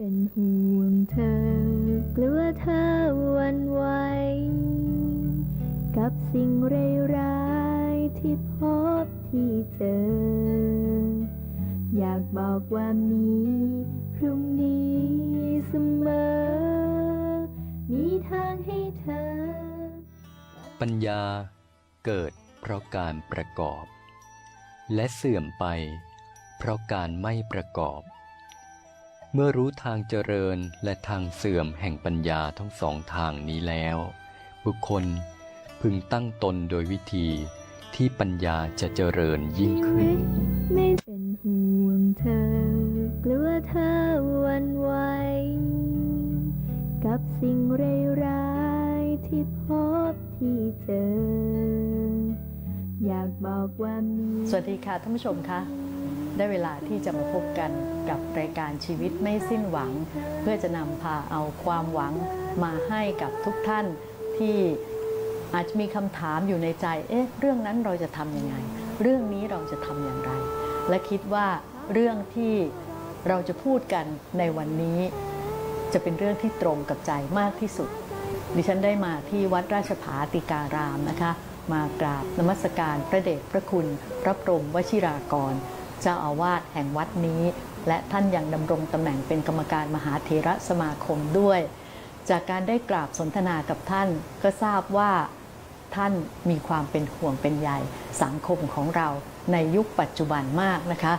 เป็นห่วงเธอกลัวเธอวันไหวกับสิ่งร้ายๆที่พบที่เจอ อยากบอกว่ามีพรุ่งนี้เสมอ มีทางให้เธอ ปัญญาเกิดเพราะการประกอบ และเสื่อมไปเพราะการไม่ประกอบ เมื่อรู้ทางเจริญและทางเสื่อมแห่งปัญญาทั้งสองทางนี้แล้ว บุคคลพึงตั้งตนโดยวิธีที่ปัญญาจะเจริญยิ่งขึ้น ไม่เป็นห่วงเธอกลัวเธอหวันไหวกับสิ่งร้ายๆที่พบที่เจอ อยากบอกว่ามีสวัสดีค่ะท่านผู้ชมคะ ได้เวลาที่จะมาพบกันกับรายการชีวิตไม่สิ้นหวัง เพื่อจะนำพาเอาความหวังมาให้กับทุกท่านที่อาจจะมีคำถามอยู่ในใจ เอ๊ะ เรื่องนั้นเราจะทำยังไง เรื่องนี้เราจะทำอย่างไร และคิดว่าเรื่องที่เราจะพูดกันในวันนี้ จะเป็นเรื่องที่ตรงกับใจมากที่สุด ดิฉันได้มาที่วัดราชภาติการามนะคะ มากราบนมัสการพระเดชพระคุณ พระพรหมวชิรากร เจ้าอาวาสแห่งวัดนี้ และท่านยังดำรงตำแหน่งเป็นกรรมการมหาเถระสมาคมด้วย จากการได้กราบสนทนากับท่านก็ทราบว่าท่านมีความเป็นห่วงเป็นใยสังคมของเราในยุคปัจจุบันมากนะคะ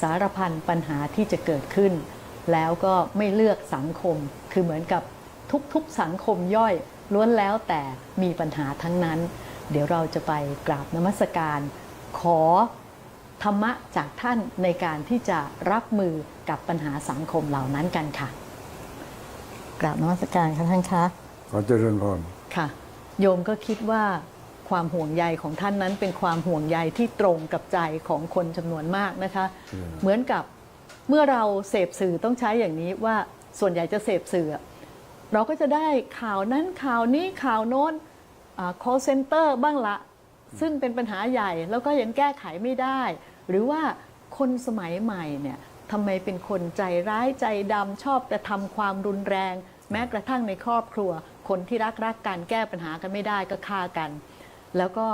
สารพันปัญหาที่จะเกิดขึ้น แล้วก็ไม่เลือกสังคมคือเหมือนกับทุกๆสังคมย่อยล้วนแล้วแต่มีปัญหาทั้งนั้น เดี๋ยวเราจะไปกราบนมัสการ ขอ ธรรมะจากท่านในการที่จะรับมือกับปัญหาสังคมเหล่านั้นกันค่ะ กราบนมัสการค่ะท่านคะขอเจริญพรค่ะ โยมก็คิดว่าความห่วงใยของท่านนั้นเป็นความห่วงใยที่ตรงกับใจของคนจำนวนมากนะคะอืมเหมือนกับเมื่อเราเสพสื่อต้องใช้อย่างนี้ว่าส่วนใหญ่จะเสพสื่อ เราก็จะได้ข่าวนั้นข่าวนี้ข่าวโน้นอ่า call center บ้างละ ซึ่งเป็นปัญหาใหญ่แล้วก็ยังแก้ไขไม่ได้ หรือว่าคนสมัยใหม่เนี่ยทำไมเป็นคนใจร้ายใจดำชอบกระทำความรุนแรง แม้กระทั่งในครอบครัว คนที่รักรักกันแก้ปัญหากันไม่ได้ก็ฆ่ากัน แล้วก็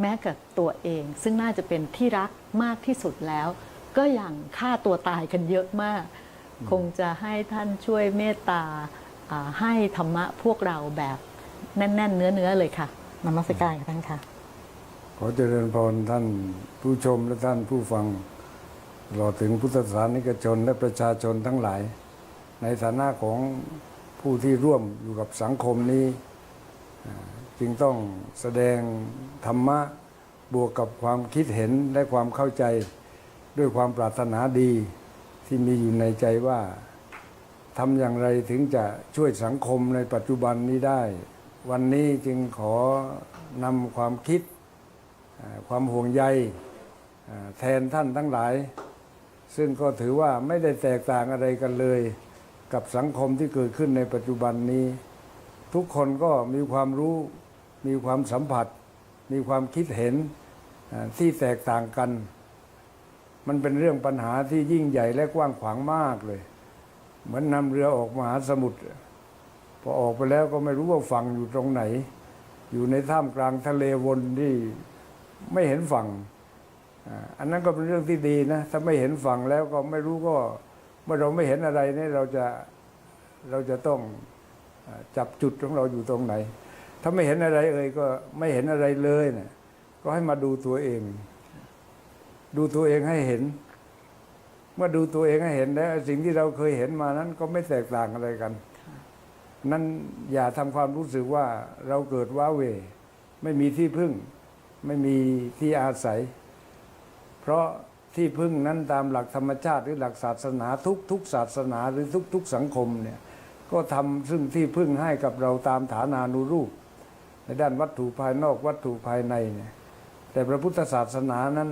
แม้กับตัวเอง ซึ่งน่าจะเป็นที่รักมากที่สุดแล้ว ก็ยังฆ่าตัวตายกันเยอะมาก คงจะให้ท่านช่วยเมตตาให้ธรรมะพวกเราแบบแน่น ๆ เนื้อๆเลยค่ะนมัสการค่ะท่านค่ะ ขอเจริญพรท่านผู้ชมและท่านผู้ฟังตลอดถึงพุทธศาสนิกชนและประชาชนทั้งหลาย ในฐานะของผู้ที่ร่วมอยู่กับสังคมนี้ จึงต้องแสดงธรรมะบวกกับความคิดเห็นและความเข้าใจด้วยความปรารถนาดีที่มีอยู่ในใจว่าทำอย่างไรถึงจะช่วยสังคมในปัจจุบันนี้ได้ วันนี้จึงขอนำความคิด ความห่วงใยแทนท่านทั้งหลาย ซึ่งก็ถือว่าไม่ได้แตกต่างอะไรกันเลย กับสังคมที่เกิดขึ้นในปัจจุบันนี้ ทุกคนก็มีความรู้ มีความสัมผัส มีความคิดเห็นที่แตกต่างกัน มันเป็นเรื่องปัญหาที่ยิ่งใหญ่และกว้างขวางมากเลย เหมือนนำเรือออกมหาสมุทรพอออกไปแล้วก็ไม่รู้ว่าฝั่งอยู่ตรงไหน อยู่ในท่ามกลางทะเลวนที่ ไม่เห็นฝั่งอันนั้นก็เป็นเรื่องที่ดีนะ ถ้าไม่เห็นฝั่งแล้วก็ไม่รู้ก็ เมื่อเราไม่เห็นอะไรนี่เราจะเราจะต้องจับจุดของเราอยู่ตรงไหน ถ้าไม่เห็นอะไรเอ่ยก็ไม่เห็นอะไรเลยเนะี่ยก็ให้มาดูตัวเอง ดูตัวเองให้เห็น เมื่อดูตัวเองให้เห็นแล้วสิ่งที่เราเคยเห็นมานั้นก็ไม่แตกต่างอะไรกัน นั้นอย่าทำความรู้สึกว่าเราเกิดว้าเว ไม่มีที่พึ่ง ไม่มีที่อาศัย เพราะที่พึ่งนั้นตามหลักธรรมชาติหรือหลักศาสนาทุกทุกศาสนาหรือทุกทุกสังคมเนี่ยก็ทำซึ่งที่พึ่งให้กับเราตามฐานานุรูป ในด้านวัตถุภายนอกวัตถุภายในเนี่ยแต่พระพุทธศาสนานั้น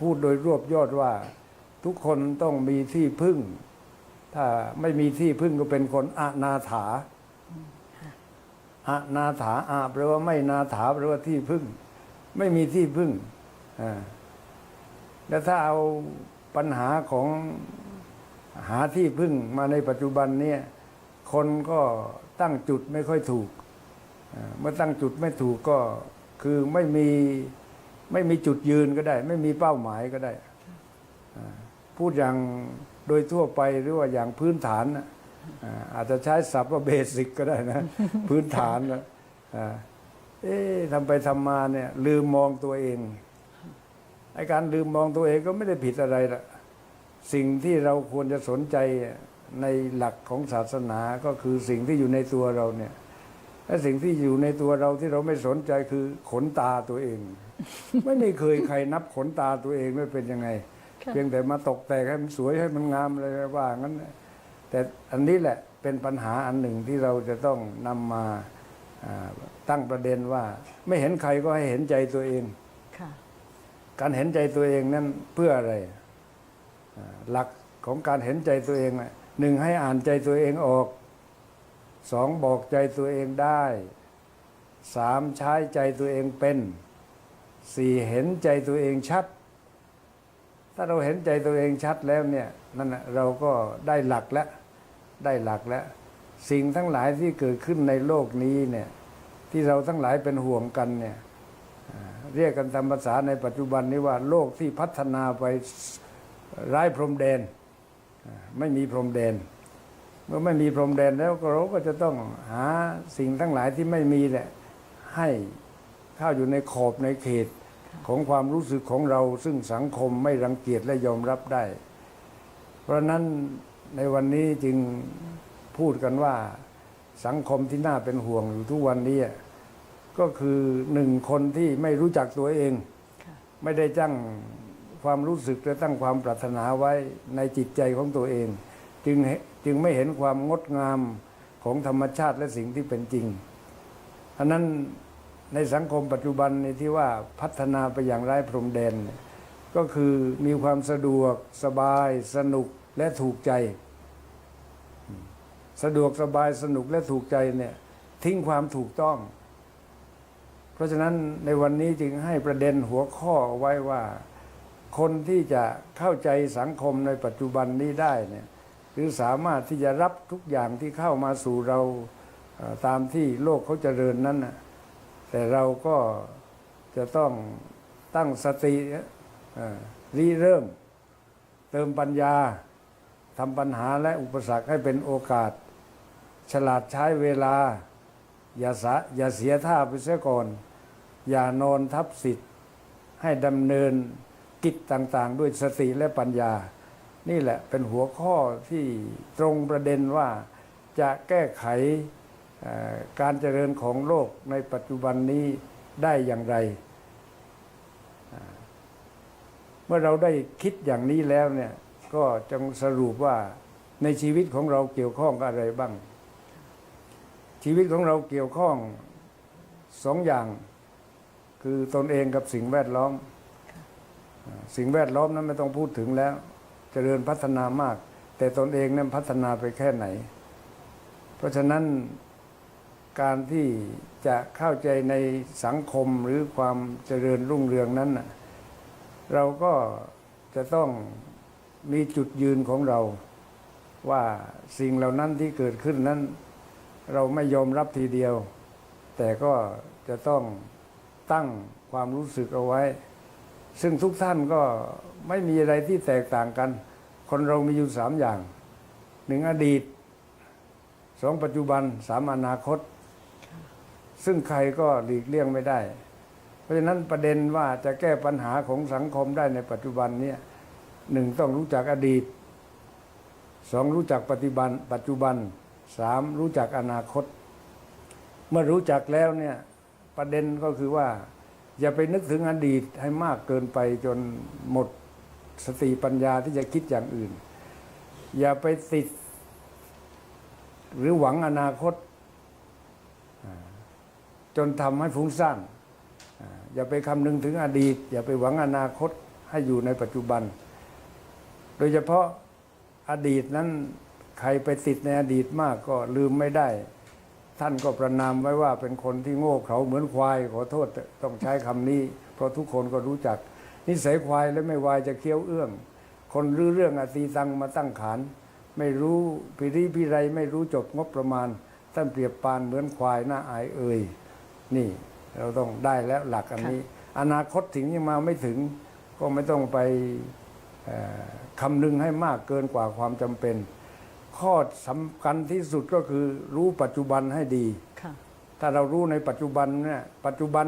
พูดโดยรวบยอดว่าทุกคนต้องมีที่พึ่ง ถ้าไม่มีที่พึ่งก็เป็นคนอนาถาอนาถาอาแปลว่าไม่นาถาแปลว่าที่พึ่ง ไม่มีที่พึ่ง แล้วถ้าเอาปัญหาของหาที่พึ่งมาในปัจจุบันเนี่ย คนก็ตั้งจุดไม่ค่อยถูก เมื่อตั้งจุดไม่ถูกก็คือไม่มีไม่มีจุดยืนก็ได้ ไม่มีเป้าหมายก็ได้ พูดอย่างโดยทั่วไปหรือว่าอย่างพื้นฐานอาจจะใช้ศัพท์ว่าเบสิกก็ได้นะ พื้นฐานนะ เอ๊ะทำไปทำมาเนี่ย ลืมมองตัวเองไอ้การลืมมองตัวเองก็ไม่ได้ผิดอะไรละสิ่งที่เราควรจะสนใจในหลักของศาสนาก็คือสิ่งที่อยู่ในตัวเราเนี่ยและสิ่งที่อยู่ในตัวเราที่เราไม่สนใจคือขนตาตัวเอง ไม่ได้เคยใครนับขนตาตัวเองว่าเป็นยังไงค่ะเพียงแต่มาตกแต่งให้มันสวยให้มันงามอะไรว่างั้นนะแต่อันนี้แหละเป็นปัญหาอันหนึ่งที่เราจะต้องนำมาอ่า ตั้งประเด็นว่า ไม่เห็นใครก็ให้เห็นใจตัวเองค่ะการเห็นใจตัวเองนั้นเพื่ออะไรอ่าหลักของการเห็นใจตัวเองน่ะหนึ่งให้อ่านใจตัวเองออกสองบอกใจตัวเองได้สามใช้ใจตัวเองเป็นสี่เห็นใจตัวเองชัด ถ้าเราเห็นใจตัวเองชัดแล้วเนี่ยนั่นน่ะเราก็ได้หลักแล้วได้หลักแล้ว สิ่งทั้งหลายที่เกิดขึ้นในโลกนี้เนี่ย ที่เราทั้งหลายเป็นห่วงกันเนี่ยเรียกกันตามภาษาในปัจจุบันนี้ว่าโลกที่พัฒนาไปไร้พรมแดน ไม่มีพรมแดน เมื่อไม่มีพรมแดนแล้วเราก็จะต้องหาสิ่งทั้งหลายที่ไม่มีแหละให้เข้าอยู่ในขอบในเขตของความรู้สึกของเราซึ่งสังคมไม่รังเกียจและยอมรับได้ เพราะนั้นในวันนี้จึง พูดกันว่าสังคมที่น่าเป็นห่วงอยู่ทุกวันนี้ก็คือหนึ่งคนที่ไม่รู้จักตัวเองค่ะไม่ได้ตั้งความรู้สึกและตั้งความปรารถนาไว้ในจิตใจของตัวเอง จึงเห็นจึงไม่เห็นความงดงามของธรรมชาติและสิ่งที่เป็นจริงอันนั้นในสังคมปัจจุบันนี้ที่ว่าพัฒนาไปอย่างไร้พรมแดนเนี่ยก็คือมีความสะดวกสบาย สนุกและถูกใจ สะดวกสบายสนุกและถูกใจเนี่ยทิ้งความถูกต้อง เพราะฉะนั้นในวันนี้จึงให้ประเด็นหัวข้อไว้ว่า คนที่จะเข้าใจสังคมในปัจจุบันนี้ได้เนี่ยหรือสามารถที่จะรับทุกอย่างที่เข้ามาสู่เราตามที่โลกเขาจเจริญนั้นนะแต่เราก็จะต้องตั้งสติริเริ่ม เติมปัญญาทำปัญหาและอุปสรรคให้เป็นโอกาส ฉลาดใช้เวลา อย่าสะอย่าเสียท่าไปเสียก่อน อย่านอนทับสิทธิ์ให้ดำเนินกิจต่างๆ ด้วยสติและปัญญา นี่แหละเป็นหัวข้อที่ตรงประเด็นว่าจะแก้ไขการเจริญของโลกในปัจจุบันนี้ได้อย่างไร เมื่อเราได้คิดอย่างนี้แล้วเนี่ยก็จงสรุปว่าในชีวิตของเราเกี่ยวข้องกับอะไรบ้าง ชีวิตของเราเกี่ยวข้องสองอย่าง คือตนเองกับสิ่งแวดล้อม สิ่งแวดล้อมนั้นไม่ต้องพูดถึงแล้วเจริญพัฒนามาก แต่ตนเองนั้นพัฒนาไปแค่ไหน เพราะฉะนั้นการที่จะเข้าใจในสังคมหรือความเจริญรุ่งเรืองนั้น เราก็จะต้องมีจุดยืนของเรา ว่าสิ่งเหล่านั้นที่เกิดขึ้นนั้น เราไม่ยอมรับทีเดียว แต่ก็จะต้องตั้งความรู้สึกเอาไว้ ซึ่งทุกท่านก็ไม่มีอะไรที่แตกต่างกัน คนเรามีอยู่สามอย่างหนึ่งอดีตสองปัจจุบันสามอนาคต ซึ่งใครก็หลีกเลี่ยงไม่ได้ เพราะฉะนั้นประเด็นว่าจะแก้ปัญหาของสังคมได้ในปัจจุบันเนี้หนึ่งต้องรู้จักอดีตสองรู้จักปัจจุบันปัจจุบัน สามรู้จักอนาคต เมื่อรู้จักแล้วเนี่ยประเด็นก็คือว่า อย่าไปนึกถึงอดีตให้มากเกินไปจนหมดสติปัญญาที่จะคิดอย่างอื่น อย่าไปติด หรือหวังอนาคต จนทำให้ฟุ้งซ่านอย่าไปคำนึงถึงอดีต อย่าไปหวังอนาคตให้อยู่ในปัจจุบัน โดยเฉพาะอดีตนั้น ใครไปติดในอดีตมากก็ลืมไม่ได้ ท่านก็ประนามไว้ว่าเป็นคนที่โง่เขลาเหมือนควาย ขอโทษต้องใช้คำนี้ เพราะทุกคนก็รู้จัก นิสัยควายและไม่วายจะเคี้ยวเอื้อง คนรื้อเรื่องอตีตังมาตั้งขาน ไม่รู้พิริพิไรไม่รู้จบงบประมาณ ท่านเปรียบปานเหมือนควายหน้าอายเอ่ยนี่เราต้องได้แล้วหลักอันนี้ อนาคตถึงยังมาไม่ถึง ก็ไม่ต้องไปเอ่อคำนึงให้มากเกินกว่าความจำเป็น ข้อสำคัญที่สุดก็คือรู้ปัจจุบันให้ดีค่ะถ้าเรารู้ในปัจจุบันเนี่ยปัจจุบัน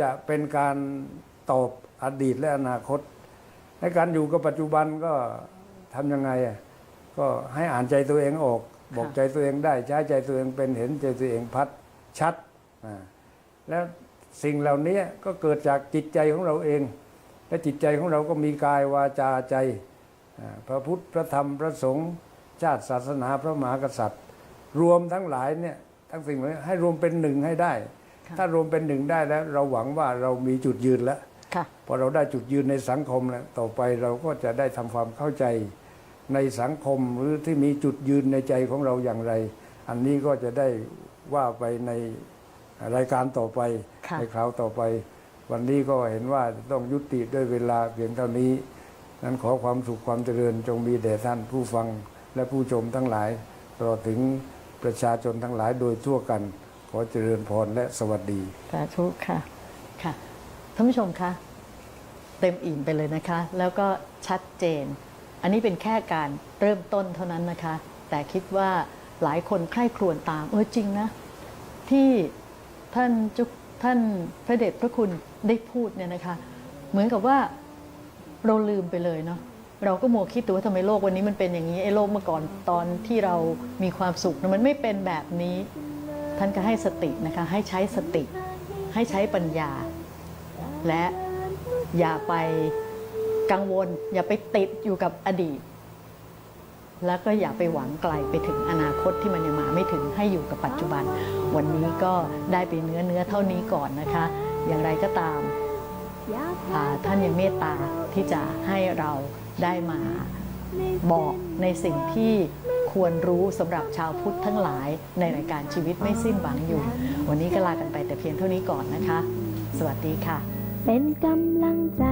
จะเป็นการตอบอดีตและอนาคต ในการอยู่กับปัจจุบันก็ทำยังไงอะก็ให้อ่านใจตัวเองออก บอกใจตัวเองได้ใช้ใจตัวเองเป็นเห็นใจตัวเองพัดชัดอ่าแล้วสิ่งเหล่านี้ก็เกิดจากจิตใจของเราเอง และจิตใจของเราก็มีกายวาจาใจอ่าพระพุทธพระธรรมพระสงฆ์ ชาติศาสนาพระมหากษัตริย์ รวมทั้งหลายเนี่ยทั้งสิ่งเหล่านี้ให้รวมเป็นหนึ่งให้ได้ค่ะถ้ารวมเป็นหนึ่งได้แล้ว เราหวังว่าเรามีจุดยืนแล้วค่ะพอเราได้จุดยืนในสังคมแล้วต่อไปเราก็จะได้ทำความเข้าใจในสังคมหรือที่มีจุดยืนในใจของเราอย่างไร อันนี้ก็จะได้ว่าไปในรายการต่อไปค่ะในคราวต่อไป วันนี้ก็เห็นว่าจะต้องยุติด้วยเวลาเพียงเท่านี้ นั้นขอความสุขความเจริญจงมีแด่ท่านผู้ฟัง และผู้ชมทั้งหลายตลอดถึงประชาชนทั้งหลายโดยทั่วกัน ขอเจริญพรและสวัสดี สาธุค่ะค่ะท่านผู้ชมคะเต็มอิ่มไปเลยนะคะ แล้วก็ชัดเจน อันนี้เป็นแค่การเริ่มต้นเท่านั้นนะคะ แต่คิดว่าหลายคนใคร่ครวญตามเออจริงนะ ที่ท่านเจุท่านพระเดชพระคุณได้พูดเนี่ยนะคะ เหมือนกับว่าเราลืมไปเลยเนาะ เราก็มัวคิดดูว่าทำไมโลกวันนี้มันเป็นอย่างนี้ไอ้โลกเมื่อก่อนตอนที่เรามีความสุขมันไม่เป็นแบบนี้ ท่านก็ให้สตินะคะให้ใช้สติ ให้ใช้ปัญญา และอย่าไปกังวล อย่าไปติดอยู่กับอดีต แล้วก็อย่าไปหวังไกลไปถึงอนาคตที่มันยังมาไม่ถึงให้อยู่กับปัจจุบัน วันนี้ก็ได้ไปเนื้อเนื้อเท่านี้ก่อนนะคะ อย่างไรก็ตาม ท่านยังเมตตาที่จะให้เราได้มาบอกในสิ่งที่ควรรู้สำหรับชาวพุทธทั้งหลายในรายการชีวิตไม่สิ้นหวังอยู่ วันนี้ก็ลากันไปแต่เพียงเท่านี้ก่อนนะคะ สวัสดีค่ะ เป็นกำลังใจ